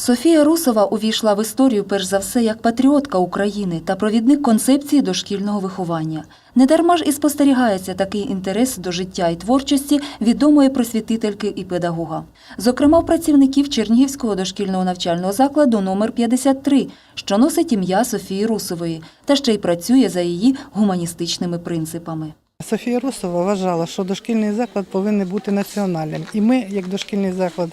Софія Русова увійшла в історію перш за все як патріотка України та провідник концепції дошкільного виховання. Недарма ж і спостерігається такий інтерес до життя і творчості відомої просвітительки і педагога. Зокрема, працівників Чернігівського дошкільного навчального закладу номер 53, що носить ім'я Софії Русової та ще й працює за її гуманістичними принципами. Софія Русова вважала, що дошкільний заклад повинен бути національним. І ми, як дошкільний заклад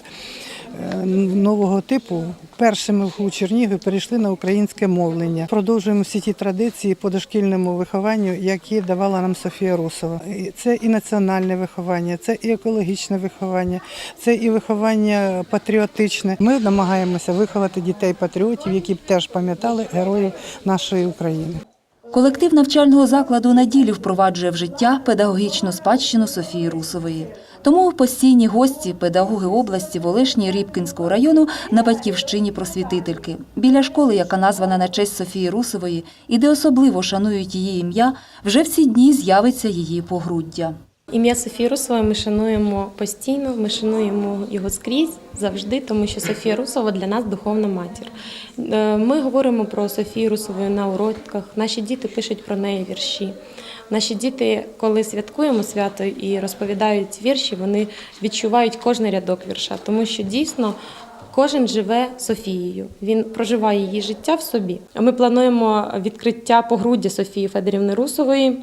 нового типу, першими у Чернігові перейшли на українське мовлення. Продовжуємо всі ті традиції по дошкільному вихованню, які давала нам Софія Русова. Це і національне виховання, це і екологічне виховання, це і виховання патріотичне. Ми намагаємося виховати дітей-патріотів, які б теж пам'ятали героїв нашої України. Колектив навчального закладу на ділі впроваджує в життя педагогічну спадщину Софії Русової. Тому постійні гості, педагоги області Волешні Рібкінського району на батьківщині просвітительки. Біля школи, яка названа на честь Софії Русової, і де особливо шанують її ім'я, вже в ці дні з'явиться її погруддя. Ім'я Софії Русової ми шануємо постійно, ми шануємо його скрізь завжди, тому що Софія Русова для нас духовна матір. Е, Ми говоримо про Софію Русову на уроках. Наші діти пишуть про неї вірші. Наші діти, коли святкуємо свято і розповідають вірші, вони відчувають кожний рядок вірша, тому що дійсно. Кожен живе Софією, він проживає її життя в собі. Ми плануємо відкриття погруддя Софії Федорівни Русової,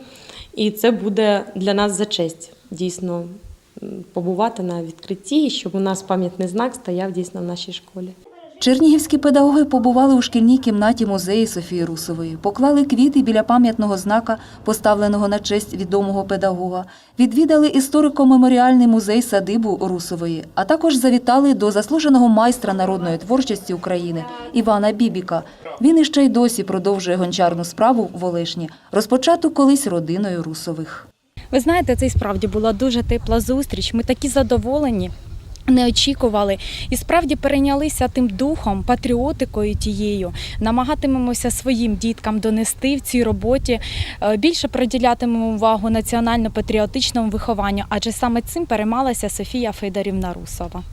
і це буде для нас за честь дійсно побувати на відкритті, щоб у нас пам'ятний знак стояв дійсно в нашій школі. Чернігівські педагоги побували у шкільній кімнаті музею Софії Русової, поклали квіти біля пам'ятного знака, поставленого на честь відомого педагога, відвідали історико-меморіальний музей садибу Русової, а також завітали до заслуженого майстра народної творчості України Івана Бібіка. Він іще й досі продовжує гончарну справу в Олешні, розпочату колись родиною Русових. Ви знаєте, це і справді була дуже тепла зустріч. Ми такі задоволені. Не очікували і справді перейнялися тим духом, патріотикою тією. Намагатимемося своїм діткам донести в цій роботі. е, Більше приділятимемо увагу національно-патріотичному вихованню, адже саме цим переймалася Софія Федорівна Русова.